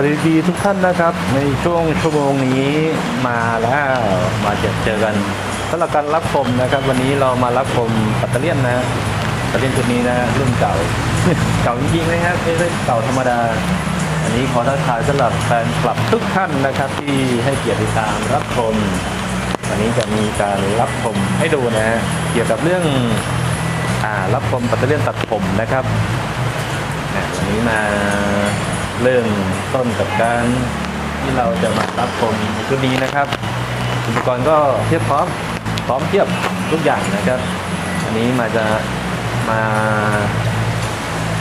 วัสดีทุกท่านนะครับ ในช่วงชั่วโมงนี้มาแล้วมาเจอเจอกันสำหรับการรับชมนะครับ วันนี้เรามารับชมปัตเตอร์เลียนนะปัตเตอร์เลียนชุดนี้นะรุ่นเก่าเก่าจริงๆนะครับไม่ใช่เก่าธรรมดา อันนี้ขอทักทายสำหรับแฟนคลับทุกท่านนะครับ ที่ให้เกียรติตามรับชมวันนี้จะมีการรับชมให้ดูนะฮะเกี่ยวกับเรื่องอ่ารับชมปัตเตอร์เลียนตัดผมนะครับวันนี้มา เริ่มต้นกับการที่เราจะมารับชมชุดนี้นะครับ อุปกรณ์ก็เทียบพร้อมพร้อมเทียบทุกอย่างนะครับ อันนี้มาจะมา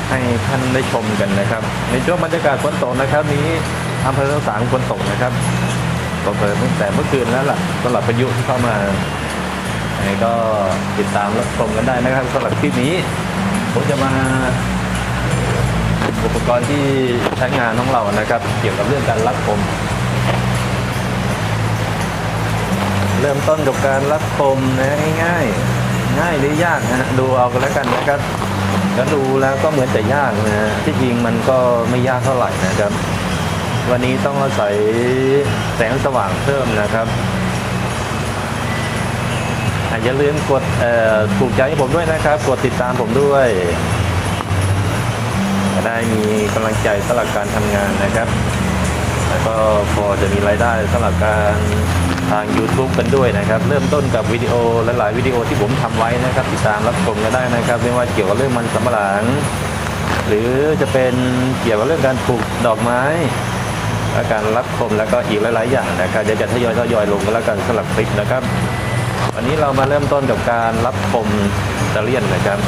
ให้ท่านได้ชมกันนะครับ ในช่วงบรรยากาศฝนตกนะครับ นี้อำเภอสางฝนตกนะครับตกเปิดตั้งแต่เมื่อคืนแล้วล่ะสำหรับพายุที่เข้ามายังไงก็ติดตามรับชมกันได้นะครับสำหรับคลิปนี้ผมจะมา อุปกรณ์ที่ใช้งานของเรานะครับ เกี่ยวกับเรื่องการรับคมเริ่มต้นกับการรับคมนะง่ายๆ ง่ายหรือยากนะฮะดูเอากันแล้วกันนะครับแล้วดูแล้วก็เหมือนจะยากนะที่จริงมันก็ไม่ยากเท่าไหร่นะครับ วันนี้ต้องอาศัยแสงสว่างเพิ่มนะครับอย่าลืมกดถูกใจให้ผมด้วยนะครับ กดติดตามผมด้วย จะได้มีกำลังใจสำหรับการทำงานนะครับ แล้วก็พอจะมีรายได้สำหรับการทาง YouTube กันด้วยนะครับ เริ่มต้นกับวิดีโอหลายๆวิดีโอที่ผมทำไว้นะครับ ติดตามรับชมกันได้นะครับ ไม่ว่าเกี่ยวกับเรื่องมันสำปะหลัง หรือจะเป็นเกี่ยวกับเรื่องการปลูกดอกไม้และการรับชมแล้วก็อีกหลาย ๆ อย่างนะครับเดี๋ยวจะทยอยทยอยลงกันแล้วกันสำหรับคลิปนะครับ วันนี้เรามาเริ่มต้นกับการรับชมตะเลียนนะครับ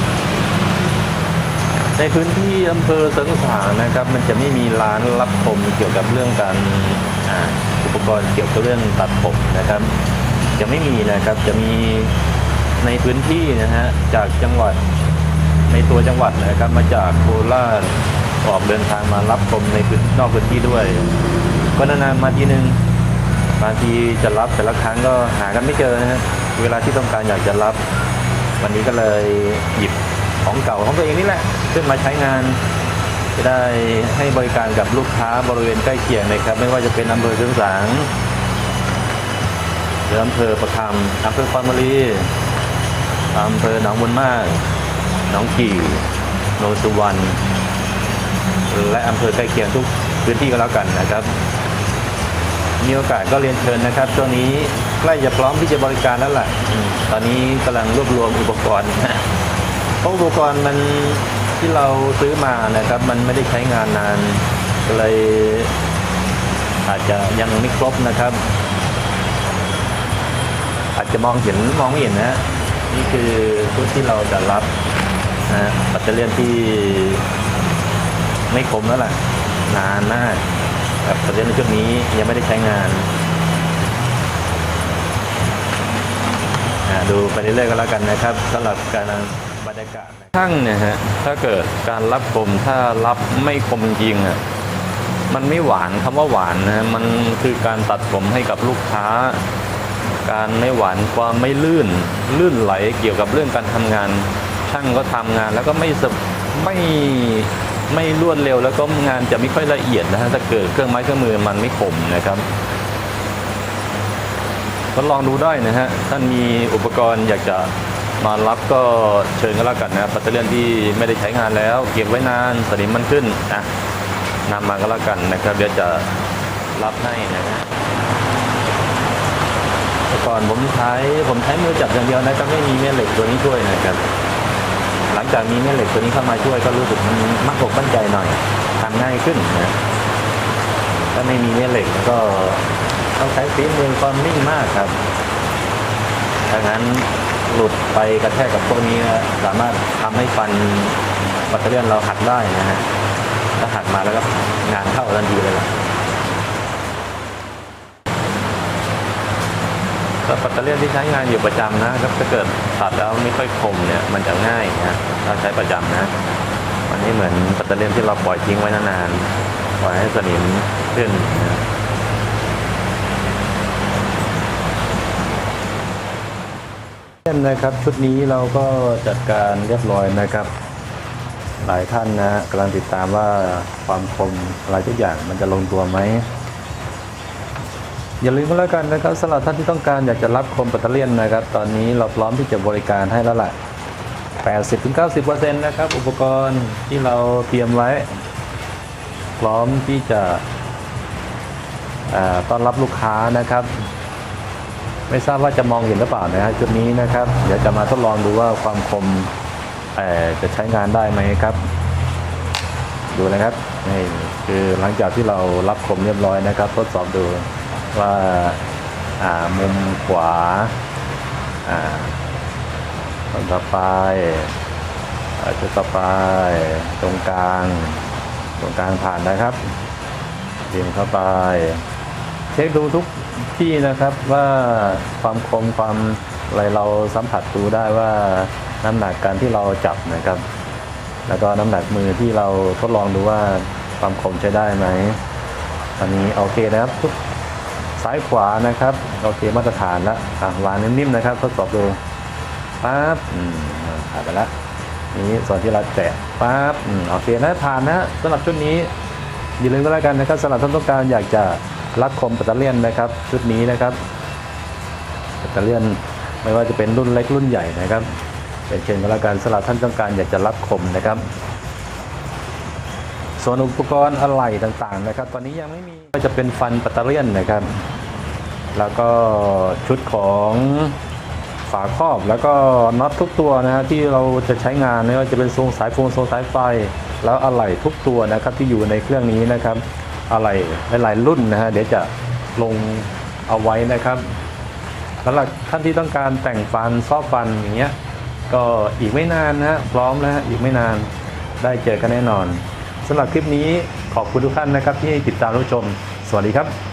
ในพื้นที่อำเภอเสริงสางนะครับ มันจะไม่มีร้านรับชมเกี่ยวกับเรื่องการอุปกรณ์เกี่ยวกับเรื่องตัดผมนะครับ จะไม่มีนะครับจะมีในพื้นที่นะฮะจากจังหวัดในตัวจังหวัดนะครับมาจากโคราชออกเดินทางมารับชมในพื้นนอกพื้นที่ด้วย ก็นานๆมาทีหนึ่งบางทีจะรับแต่ละครั้งก็หากันไม่เจอนะฮะเวลาที่ต้องการอยากจะรับ วันนี้ก็เลยหยิบ ของเก่าของตัวเองนี่แหละขึ้นมาใช้งาน จะได้ให้บริการกับลูกค้าบริเวณใกล้เคียงนะครับ ไม่ว่าจะเป็นอำเภอเชียงสางหรืออำเภอประคำอำเภอคอนบุรีอำเภอหนองบุญมากหนองกี่โนนสุวรรณและอำเภอใกล้เคียงทุกพื้นที่ก็แล้วกันนะครับ มีโอกาสก็เรียนเชิญนะครับ ช่วงนี้ใกล้จะพร้อมที่จะบริการแล้วล่ะตอนนี้กำลังรวบรวมอุปกรณ์ เพราะอุปกรณ์มันที่เราซื้อมานะครับ มันไม่ได้ใช้งานนานก็เลยอาจจะยังไม่ครบนะครับ อาจจะมองเห็นมองไม่เห็นนะนี่คือชุดที่เราจะรับนะปัตเตอร์เลียนที่ไม่คมแล้วล่ะ นานมากแบบปัตเตอร์เลียนในชุดนี้ยังไม่ได้ใช้งานดูไปเรื่อยๆก็แล้วกันนะครับสำหรับการ รยากาศช่างเนี่ยฮะถ้าเกิดการรับคมถ้ารับไม่คมจริงอะมันไม่หวานคำว่าหวานนะมันคือการตัดผมให้กับลูกค้า การไม่หวานความไม่ลื่นลื่นไหลเกี่ยวกับเรื่องการทำงาน ช่างก็ทำงานแล้วก็ไม่ไม่ไม่รวดเร็วแล้วก็งานจะไม่ค่อยละเอียดนะฮะถ้าเกิดเครื่องไม้เครื่องมือมันไม่คมนะครับทดลองดูได้นะฮะท่านมีอุปกรณ์อยากจะ มารับก็เชิญก็แล้วกันนะปัตเตอร์เลียนที่ไม่ได้ใช้งานแล้ว เก็บไว้นานสนิมมันขึ้นนะนำมาก็แล้วกันนะครับ เดี๋ยวจะรับให้นะฮะก่อนผมใช้ผมใช้มือจับอย่างเดียวนะครับไม่มีแม่เหล็กตัวนี้ช่วยนะครับ หลังจากมีแม่เหล็กตัวนี้เข้ามาช่วยก็รู้สึกมันมั่นอกมั่นใจหน่อยทำง่ายขึ้นนะถ้าไม่มีแม่เหล็กก็ต้องใช้ฝีมือความนิ่งมากครับถ้างั้น หลุดไปกระแทกกับพวกนี้นะสามารถทำให้ฟันปัตเตอร์เลียนเราหักได้นะฮะถ้าหักมาแล้วก็งานเข้าทันทีเลยล่ะถ้าปัตเตอร์เลียนที่ใช้งานอยู่ประจำนะครับถ้าเกิดตัดแล้วไม่ค่อยคมเนี่ยมันจะง่ายนะถ้าใช้ประจำนะมันไม่เหมือนปัตเตอร์เลียนที่เราปล่อยทิ้งไว้นานๆปล่อยให้สนิมขึ้นนะ ช่นนะครับชุดนี้เราก็จัดการเรียบร้อยนะครับ หลายท่านนะกำลังติดตามว่าความคมอะไรทุกอย่างมันจะลงตัวไหมอย่าลืมก็แล้วกันนะครับสำหรับท่านที่ต้องการอยากจะรับคมปัตเตอร์เลียนนะครับ ตอนนี้เราพร้อมที่จะบริการให้แล้วแหละ80-90%นะครับ อุปกรณ์ที่เราเตรียมไว้ พร้อมที่จะต้อนรับลูกค้านะครับ ไม่ทราบว่าจะมองเห็นหรือเปล่านะฮะจุดนี้นะครับ เดี๋ยวจะมาทดลองดูว่าความคมจะใช้งานได้ไหมครับ ดูนะครับนี่คือหลังจากที่เรารับคมเรียบร้อยนะครับ ทดสอบดูว่าามุมขวาตรงต่อไปจุดต่อไปตรงกลาง ตรงกลางผ่านนะครับเรียงเข้าไป ช็คดูทุกที่นะครับว่าความคมความอะไรเราสัมผัสดูได้ว่าน้ำหนักการที่เราจับนะครับ แล้วก็น้ำหนักมือที่เราทดลองดูว่าความคมใช้ได้ไหมตอนนี้โอเคนะครับทุกซ้ายขวานะครับโอเคมาตรฐานแล้วอะวางนิ่มๆนะครับทดสอบดูปั๊บอืมผ่านไปแล้วนี่ส่วนที่เราแตะปั๊บอืมโอเคนะผ่านนะสำหรับชุดนี้อย่าลืมก็แล้วกันนะครับสำหรับท่านต้องการอยากจะ รับคมปัตเตอร์เลียนนะครับ ชุดนี้นะครับปัตเตอร์เลียนไม่ว่าจะเป็นรุ่นเล็กรุ่นใหญ่นะครับ เป็นเช่นก็แล้วกันสำหรับท่านต้องการอยากจะรับคมนะครับ ส่วนอุปกรณ์อะไหล่ต่างๆนะครับ ตอนนี้ยังไม่มีก็จะเป็นฟันปัตเตอร์เลียนนะครับ แล้วก็ชุดของฝาครอบแล้วก็น็อตทุกตัวนะฮะที่เราจะใช้งานไม่ว่าจะเป็นทรงสายโฟงทรงสายไฟ แล้วอะไหล่ทุกตัวนะครับที่อยู่ในเครื่องนี้นะครับ อะไรหลายๆรุ่นนะฮะเดี๋ยวจะลงเอาไว้นะครับสำหรับท่านที่ต้องการแต่งฟันซอกฟันอย่างเงี้ยก็อีกไม่นานนะฮะพร้อมแล้วฮะอีกไม่นานได้เจอกันแน่นอนสำหรับคลิปนี้ขอบคุณทุกท่านนะครับที่ติดตามรับชม สวัสดีครับ